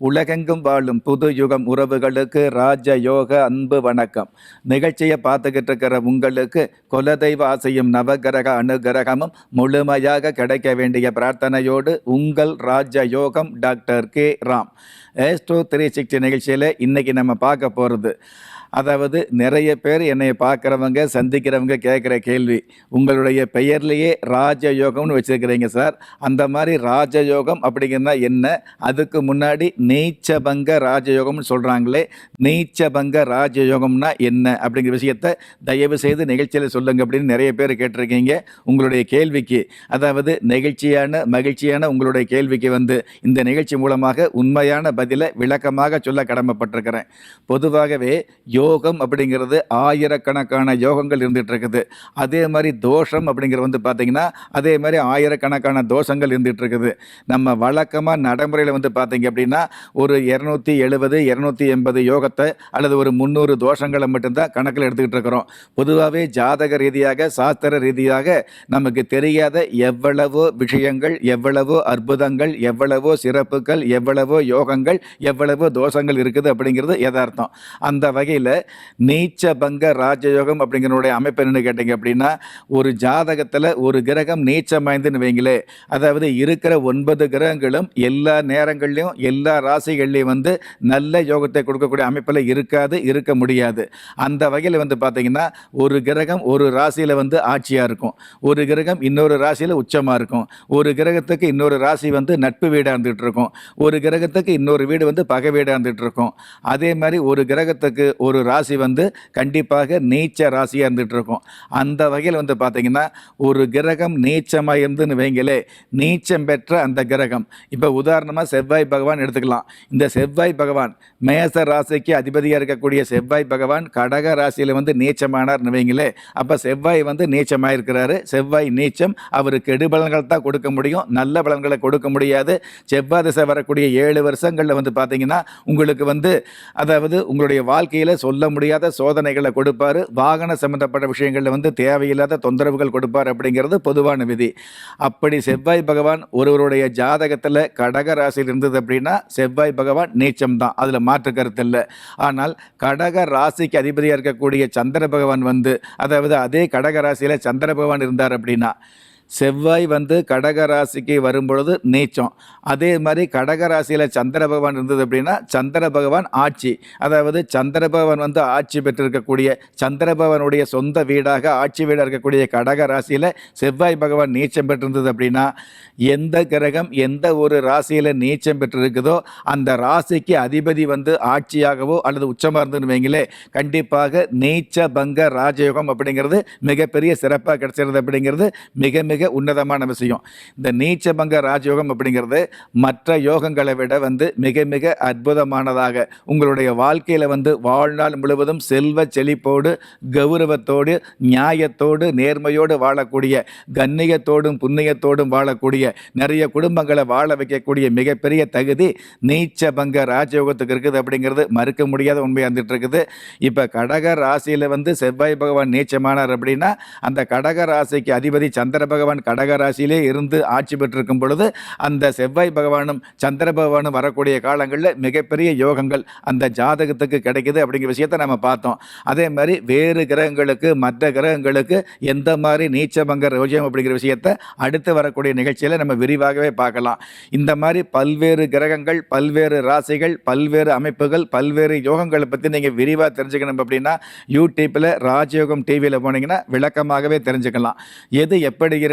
உலகெங்கும் வாழும் புது யுகம் உறவுகளுக்கு ராஜ யோக அன்பு வணக்கம். நிகழ்ச்சியை பார்த்துக்கிட்டு இருக்கிற உங்களுக்கு குலதெய்வ ஆசையும் நவகிரக அனுகிரகமும் முழுமையாக கிடைக்க வேண்டிய பிரார்த்தனையோடு உங்கள் ராஜ யோகம் doctor K. Ram. Astro three sixty நிகழ்ச்சியில் இன்றைக்கி நம்ம பார்க்க போகிறது அதாவது நிறைய பேர் என்னை பார்க்குறவங்க சந்திக்கிறவங்க கேட்குற கேள்வி உங்களுடைய பெயர்லேயே ராஜயோகம்னு வச்சுருக்கிறீங்க சார். அந்த மாதிரி ராஜயோகம் அப்படிங்கிறதா என்ன? அதுக்கு முன்னாடி நீச்சபங்க ராஜயோகம்னு சொல்கிறாங்களே நீச்சபங்க ராஜயோகம்னா என்ன? அப்படிங்கிற விஷயத்த தயவு செய்து நிகழ்ச்சியில் சொல்லுங்க அப்படின்னு நிறைய பேர் கேட்டிருக்கீங்க உங்களுடைய கேள்விக்கு. அதாவது நெகிழ்ச்சியான மகிழ்ச்சியான உங்களுடைய கேள்விக்கு வந்து இந்த நிகழ்ச்சி மூலமாக உண்மையான பதிலை விளக்கமாக சொல்ல கடமைப்பட்டிருக்கிறேன். பொதுவாகவே யோகம் அப்படிங்கிறது ஆயிரக்கணக்கான யோகங்கள் இருந்துகிட்டு இருக்குது அதே மாதிரி தோஷம் அப்படிங்கிறது வந்து பார்த்திங்கன்னா அதே மாதிரி ஆயிரக்கணக்கான தோஷங்கள் இருந்துகிட்டு இருக்குது நம்ம வழக்கமாக நடைமுறையில் வந்து பார்த்திங்க அப்படின்னா ஒரு இரநூத்தி எழுபது இரநூத்தி எண்பது யோகத்தை அல்லது ஒரு முந்நூறு தோஷங்களை மட்டும்தான் கணக்கில் எடுத்துக்கிட்டு இருக்கிறோம் பொதுவாகவே ஜாதக ரீதியாக சாஸ்திர ரீதியாக நமக்கு தெரியாத எவ்வளவோ விஷயங்கள் எவ்வளவோ அற்புதங்கள் எவ்வளவோ சிறப்புகள் எவ்வளவோ யோகங்கள் எவ்வளவோ தோஷங்கள் இருக்குது அப்படிங்கிறது யதார்த்தம். அந்த வகையில் நீச்ச பங்க ராஜயோகம் அப்படிங்கிறனுடைய அமைப்பு என்னென்னு கேட்டிங்க அப்படின்னா ஒரு ஜாதகத்தில் ஒரு கிரகம் நீச்சமாய்ந்துன்னு வைங்களே அதாவது இருக்கிற ஒன்பது கிரகங்களும் எல்லா நேரங்கள்லையும் எல்லா ராசிகள்லையும் வந்து நல்ல யோகத்தை கொடுக்கக்கூடிய அமைப்பில் இருக்காது இருக்க முடியாது. அந்த வகையில் வந்து பார்த்தீங்கன்னா ஒரு கிரகம் ஒரு ராசியில் வந்து ஆட்சியாக இருக்கும். ஒரு கிரகம் இன்னொரு ராசியில் உச்சமாக இருக்கும். ஒரு கிரகத்துக்கு இன்னொரு ராசி வந்து நட்பு வீடாக இருந்துகிட்டு இருக்கும். ஒரு கிரகத்துக்கு இன்னொரு வீடு வந்து பகை வீடாக இருந்துகிட்டு இருக்கும். அதே மாதிரி ஒரு கிரகத்துக்கு ஒரு ராசி வந்து கண்டிப்பாக நீச்ச ராசியாக இருந்துகிட்டு இருக்கும் அந்த வகையில் வந்து பார்த்தீங்கன்னா ஒரு கிரகம் நீச்சமாக இருந்துன்னு வைங்களே நீச்சம் பெற்ற அந்த கிரகம். இப்போ உதாரணமாக செவ்வாய் பகவான் எடுத்துக்கலாம். இந்த செவ்வாய் பகவான் மேச ராசிக்கு அதிபதியாக இருக்கக்கூடிய செவ்வாய் பகவான் கடக ராசியில் வந்து நீச்சமானார்னு வைங்களே அப்போ செவ்வாய் வந்து நீச்சமாக இருக்கிறாரு செவ்வாய் நீச்சம் அவர் கெடுபலன்கள் தான் கொடுக்க முடியும். நல்ல பலன்களை கொடுக்க முடியாது. செவ்வாய் திசை வரக்கூடிய ஏழு வருஷங்களில் வந்து பார்த்தீங்கன்னா உங்களுக்கு வந்து அதாவது உங்களுடைய வாழ்க்கையில் சொல்ல முடியாத சோதனைகளை கொடுப்பார். வாகன சம்பந்தப்பட்ட விஷயங்களில் வந்து தேவையில்லாத தொந்தரவுகள் கொடுப்பார் அப்படிங்கிறது பொதுவான விதி. அப்படி செவ்வாய் பகவான் ஒருவருடைய ஜாதகத்தில் கடக ராசியில் இருந்தது அப்படின்னா செவ்வாய் பகவான் நீச்சம் தான். அதில் மாற்று கருத்து இல்லை. ஆனால் கடக ராசிக்கு அதிபதியாக இருக்கக்கூடிய சந்திர பகவான் வந்து அதாவது அதே கடக ராசியில் சந்திர பகவான் இருந்தார் அப்படின்னா செவ்வாய் வந்து கடக ராசிக்கு வரும்பொழுது நீச்சம். அதே மாதிரி கடக ராசியில் சந்திர பகவான் இருந்தது அப்படின்னா சந்திர பகவான் ஆட்சி. அதாவது சந்திர பகவான் வந்து ஆட்சி பெற்றிருக்கக்கூடிய சந்திர பகவானுடைய சொந்த வீடாக ஆட்சி வீடாக இருக்கக்கூடிய கடக ராசியில் செவ்வாய் பகவான் நீச்சம் பெற்றிருந்தது அப்படின்னா எந்த கிரகம் எந்த ஒரு ராசியில் நீச்சம் பெற்றிருக்குதோ அந்த ராசிக்கு அதிபதி வந்து ஆட்சியாகவோ அல்லது உச்சமாக இருந்துன்னு வைங்களே கண்டிப்பாக நீச்ச பங்க ராஜயோகம் அப்படிங்கிறது மிகப்பெரிய சிறப்பாக கிடைச்சிருது அப்படிங்கிறது மிக மிக உன்னதமான விஷயம் இந்த நீச்சபங்க ராஜயோகம் அப்படிங்கிறது மற்ற யோகங்களை விட வந்து மிக மிக அற்புதமானதாக. உங்களுடைய வாழ்க்கையில் வந்து வாழ்நாள் முழுவதும் செல்வ செழிப்போடு கௌரவத்தோடு நியாயத்தோடு நேர்மையோடு வாழக்கூடிய கண்ணியத்தோடும் புண்ணியத்தோடும் வாழக்கூடிய நிறைய குடும்பங்களை வாழ வைக்கக்கூடிய மிகப்பெரிய தகுதி நீச்சபங்க ராஜயோகத்துக்கு இருக்குது அப்படிங்கிறது மறுக்க முடியாத உண்மை வந்துட்டு இருக்குது இப்போ கடக ராசியில் வந்து செவ்வாய் பகவான் நீச்சமானார் அப்படின்னா அந்த கடக ராசிக்கு அதிபதி சந்திர பகவான் கடக ராசியிலே இருந்து ஆட்சி பெற்றிருக்கும் பொழுது அந்த செவ்வாய் பகவானும் சந்திர பகவானும் வரக்கூடிய காலங்களில் மிகப்பெரிய யோகங்கள் அந்த ஜாதகத்துக்கு கிடைக்குது அப்படிங்கிற விஷயத்தை நம்ம பார்த்தோம். அதே மாதிரி வேறு கிரகங்களுக்கு மற்ற கிரகங்களுக்கு எந்த மாதிரி நீச்சபங்க ரோஜம் அப்படிங்கிற விஷயத்தை அடுத்து வரக்கூடிய நிகழ்ச்சியில் நம்ம விரிவாகவே பார்க்கலாம். இந்த மாதிரி பல்வேறு கிரகங்கள் பல்வேறு ராசிகள் பல்வேறு அமைப்புகள் பல்வேறு யோகங்களை பற்றி நீங்கள் விரிவாக தெரிஞ்சுக்கணும் அப்படின்னா யூடியூப்பில் ராஜயோகம் டிவியில் போனீங்கன்னா விளக்கமாகவே தெரிஞ்சுக்கலாம். எது எப்படி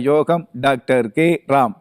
யோகம் டாக்டர் கே ராம்.